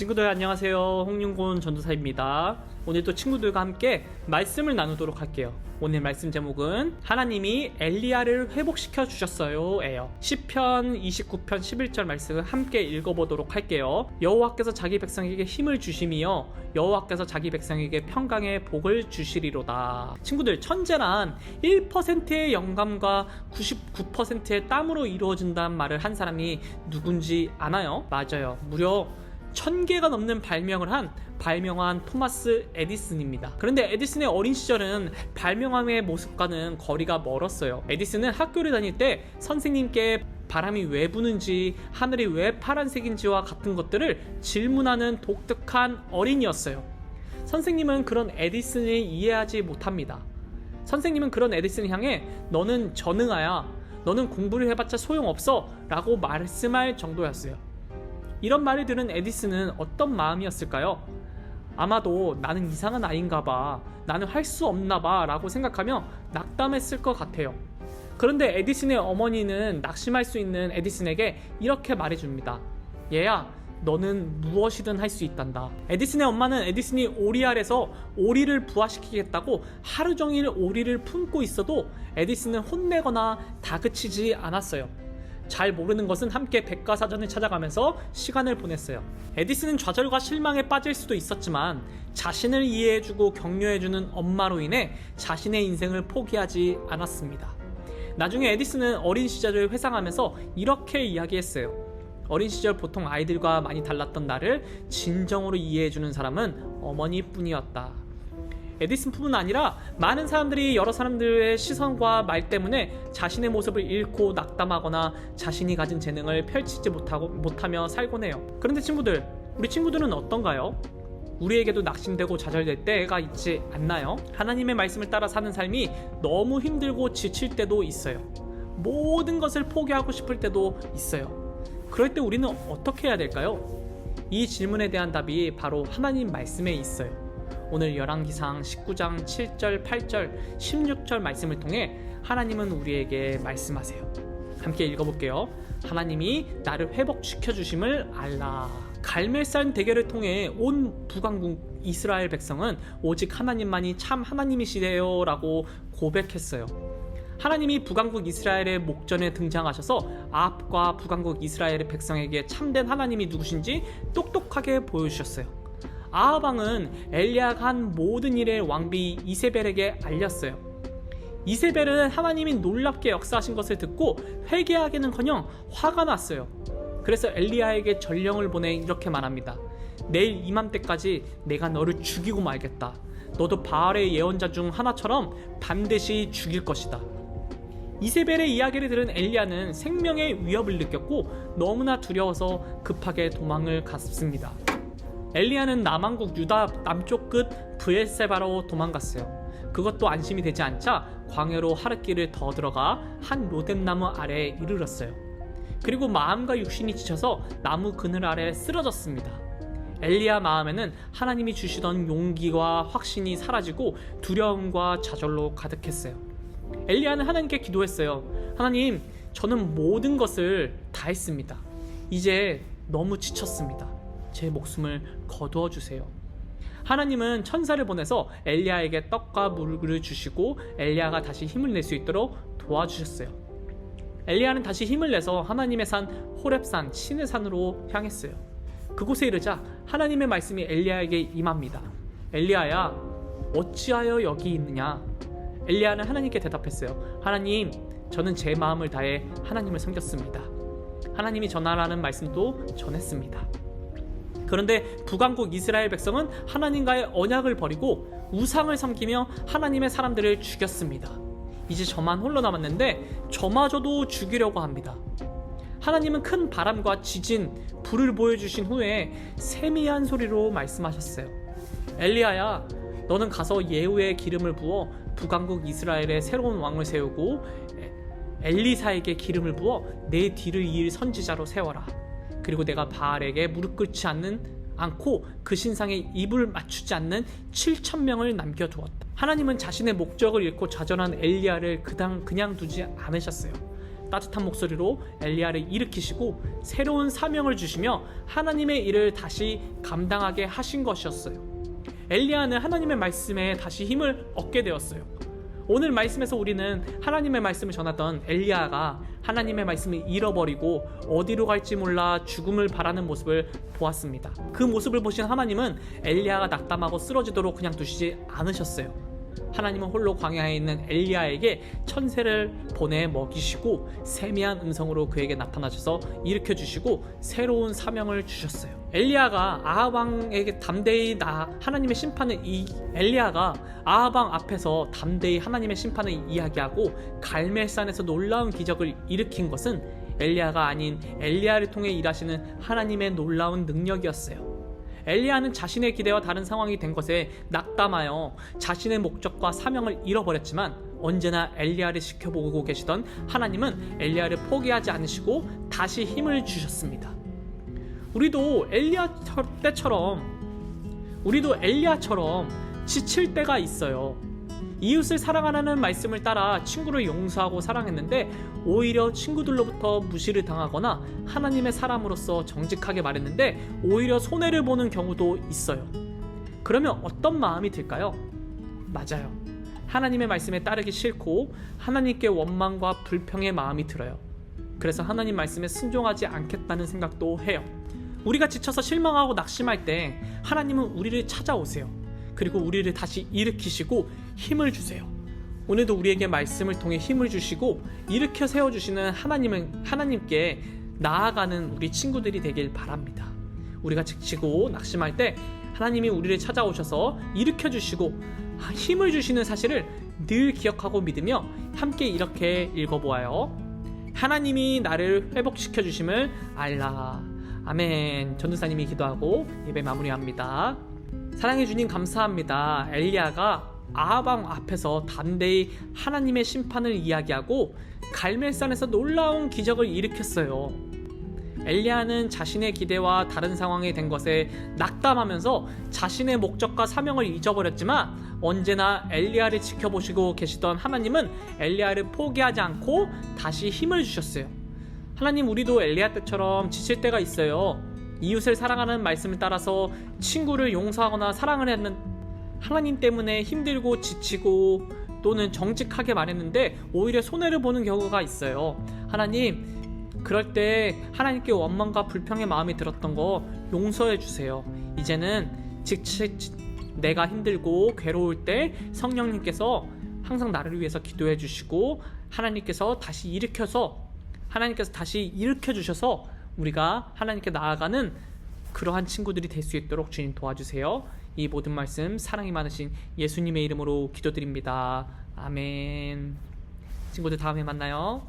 친구들 안녕하세요. 홍윤곤 전도사입니다. 오늘도 친구들과 함께 말씀을 나누도록 할게요. 오늘 말씀 제목은 하나님이 엘리야를 회복시켜 주셨어요예요. 시편 29편 11절 말씀을 함께 읽어보도록 할게요. 여호와께서 자기 백성에게 힘을 주심이요 여호와께서 자기 백성에게 평강의 복을 주시리로다. 친구들 천재란 1%의 영감과 99%의 땀으로 이루어진다는 말을 한 사람이 누군지 아나요? 맞아요. 무려 천 개가 넘는 발명을 한 발명한 토마스 에디슨입니다. 그런데 에디슨의 어린 시절은 발명함의 모습과는 거리가 멀었어요. 에디슨은 학교를 다닐 때 선생님께 바람이 왜 부는지, 하늘이 왜 파란색인지와 같은 것들을 질문하는 독특한 어린이였어요. 선생님은 그런 에디슨을 이해하지 못합니다. 선생님은 그런 에디슨을 향해 너는 전능하야. 너는 공부를 해봤자 소용없어. 라고 말씀할 정도였어요. 이런 말을 들은 에디슨은 어떤 마음이었을까요? 아마도 나는 이상한 아이인가 봐. 나는 할 수 없나 봐. 라고 생각하며 낙담했을 것 같아요. 그런데 에디슨의 어머니는 낙심할 수 있는 에디슨에게 이렇게 말해줍니다. 얘야, 너는 무엇이든 할 수 있단다. 에디슨의 엄마는 에디슨이 오리 알에서 오리를 부화시키겠다고 하루 종일 오리를 품고 있어도 에디슨은 혼내거나 다그치지 않았어요. 잘 모르는 것은 함께 백과사전을 찾아가면서 시간을 보냈어요. 에디슨은 좌절과 실망에 빠질 수도 있었지만 자신을 이해해주고 격려해주는 엄마로 인해 자신의 인생을 포기하지 않았습니다. 나중에 에디슨은 어린 시절을 회상하면서 이렇게 이야기했어요. 어린 시절 보통 아이들과 많이 달랐던 나를 진정으로 이해해주는 사람은 어머니뿐이었다. 에디슨뿐만 아니라 많은 사람들이 여러 사람들의 시선과 말 때문에 자신의 모습을 잃고 낙담하거나 자신이 가진 재능을 펼치지 못하고 못하며 살곤 해요. 그런데 친구들, 우리 친구들은 어떤가요? 우리에게도 낙심되고 좌절될 때가 있지 않나요? 하나님의 말씀을 따라 사는 삶이 너무 힘들고 지칠 때도 있어요. 모든 것을 포기하고 싶을 때도 있어요. 그럴 때 우리는 어떻게 해야 될까요? 이 질문에 대한 답이 바로 하나님 말씀에 있어요. 오늘 열왕기상 19장 7절, 8절, 16절 말씀을 통해 하나님은 우리에게 말씀하세요. 함께 읽어볼게요. 하나님이 나를 회복시켜 주심을 알라. 갈멜산 대결을 통해 온 북왕국 이스라엘 백성은 오직 하나님만이 참 하나님이시래요라고 고백했어요. 하나님이 북왕국 이스라엘의 목전에 등장하셔서 아합과 북왕국 이스라엘의 백성에게 참된 하나님이 누구신지 똑똑하게 보여주셨어요. 아하방은 엘리야가 한 모든 일의 왕비 이세벨에게 알렸어요. 이세벨은 하나님이 놀랍게 역사하신 것을 듣고 회개하기는커녕 화가 났어요. 그래서 엘리야에게 전령을 보내 이렇게 말합니다. 내일 이맘때까지 내가 너를 죽이고 말겠다. 너도 바알의 예언자 중 하나처럼 반드시 죽일 것이다. 이세벨의 이야기를 들은 엘리야는 생명의 위협을 느꼈고 너무나 두려워서 급하게 도망을 갔습니다. 엘리야는 남왕국 유다 남쪽 끝 브엘세바로 도망갔어요. 그것도 안심이 되지 않자 광야로 하룻길을 더 들어가 한 로뎀나무 아래에 이르렀어요. 그리고 마음과 육신이 지쳐서 나무 그늘 아래 쓰러졌습니다. 엘리야 마음에는 하나님이 주시던 용기와 확신이 사라지고 두려움과 좌절로 가득했어요. 엘리야는 하나님께 기도했어요. 하나님, 저는 모든 것을 다 했습니다. 이제 너무 지쳤습니다. 제 목숨을 거두어 주세요. 하나님은 천사를 보내서 엘리야에게 떡과 물을 주시고 엘리야가 다시 힘을 낼 수 있도록 도와주셨어요. 엘리야는 다시 힘을 내서 하나님의 산 호렙산 신의 산으로 향했어요. 그곳에 이르자 하나님의 말씀이 엘리야에게 임합니다. 엘리야야, 어찌하여 여기 있느냐? 엘리야는 하나님께 대답했어요. 하나님, 저는 제 마음을 다해 하나님을 섬겼습니다. 하나님이 전하라는 말씀도 전했습니다. 그런데 북왕국 이스라엘 백성은 하나님과의 언약을 버리고 우상을 섬기며 하나님의 사람들을 죽였습니다. 이제 저만 홀로 남았는데 저마저도 죽이려고 합니다. 하나님은 큰 바람과 지진, 불을 보여주신 후에 세미한 소리로 말씀하셨어요. 엘리야야, 너는 가서 예후의 기름을 부어 북왕국 이스라엘의 새로운 왕을 세우고 엘리사에게 기름을 부어 내 뒤를 이을 선지자로 세워라. 그리고 내가 바알에게 무릎 꿇지 않는 않고 그 신상에 입을 맞추지 않는 7천 명을 남겨두었다. 하나님은 자신의 목적을 잃고 좌절한 엘리야를 그당 그냥 두지 않으셨어요. 따뜻한 목소리로 엘리야를 일으키시고 새로운 사명을 주시며 하나님의 일을 다시 감당하게 하신 것이었어요. 엘리야는 하나님의 말씀에 다시 힘을 얻게 되었어요. 오늘 말씀에서 우리는 하나님의 말씀을 전하던 엘리야가 하나님의 말씀을 잃어버리고 어디로 갈지 몰라 죽음을 바라는 모습을 보았습니다. 그 모습을 보신 하나님은 엘리야가 낙담하고 쓰러지도록 그냥 두시지 않으셨어요. 하나님은 홀로 광야에 있는 엘리야에게 천새를 보내 먹이시고 세미한 음성으로 그에게 나타나셔서 일으켜 주시고 새로운 사명을 주셨어요. 엘리야가 아합 왕에게 담대히 나 하나님의 심판을 이 엘리야가 왕 앞에서 담대히 하나님의 심판을 이야기하고 갈멜산에서 놀라운 기적을 일으킨 것은 엘리야가 아닌 엘리야를 통해 일하시는 하나님의 놀라운 능력이었어요. 엘리야는 자신의 기대와 다른 상황이 된 것에 낙담하여 자신의 목적과 사명을 잃어버렸지만 언제나 엘리야를 지켜보고 계시던 하나님은 엘리야를 포기하지 않으시고 다시 힘을 주셨습니다. 우리도 엘리야 때처럼 우리도 엘리야처럼 지칠 때가 있어요. 이웃을 사랑하라는 말씀을 따라 친구를 용서하고 사랑했는데 오히려 친구들로부터 무시를 당하거나 하나님의 사람으로서 정직하게 말했는데 오히려 손해를 보는 경우도 있어요. 그러면 어떤 마음이 들까요? 맞아요. 하나님의 말씀에 따르기 싫고 하나님께 원망과 불평의 마음이 들어요. 그래서 하나님 말씀에 순종하지 않겠다는 생각도 해요. 우리가 지쳐서 실망하고 낙심할 때 하나님은 우리를 찾아오세요. 그리고 우리를 다시 일으키시고 힘을 주세요. 오늘도 우리에게 말씀을 통해 힘을 주시고 일으켜 세워 주시는 하나님은 하나님께 나아가는 우리 친구들이 되길 바랍니다. 우리가 지치고 낙심할 때 하나님이 우리를 찾아오셔서 일으켜 주시고 힘을 주시는 사실을 늘 기억하고 믿으며 함께 이렇게 읽어보아요. 하나님이 나를 회복시켜 주심을 알라. 아멘. 전도사님이 기도하고 예배 마무리합니다. 사랑해 주님 감사합니다. 엘리야가 아하방 앞에서 담대히 하나님의 심판을 이야기하고 갈멜산에서 놀라운 기적을 일으켰어요. 엘리야는 자신의 기대와 다른 상황이 된 것에 낙담하면서 자신의 목적과 사명을 잊어버렸지만 언제나 엘리야를 지켜보시고 계시던 하나님은 엘리야를 포기하지 않고 다시 힘을 주셨어요. 하나님 우리도 엘리야 때처럼 지칠 때가 있어요. 이웃을 사랑하는 말씀을 따라서 친구를 용서하거나 사랑을 했는 하나님 때문에 힘들고 지치고 또는 정직하게 말했는데 오히려 손해를 보는 경우가 있어요. 하나님 그럴 때 하나님께 원망과 불평의 마음이 들었던 거 용서해 주세요. 이제는 지치 내가 힘들고 괴로울 때 성령님께서 항상 나를 위해서 기도해 주시고 하나님께서 다시 일으켜서 하나님께서 다시 일으켜 주셔서 우리가 하나님께 나아가는 그러한 친구들이 될 수 있도록 주님 도와주세요. 이 모든 말씀 사랑이 많으신 예수님의 이름으로 기도드립니다. 아멘. 친구들 다음에 만나요.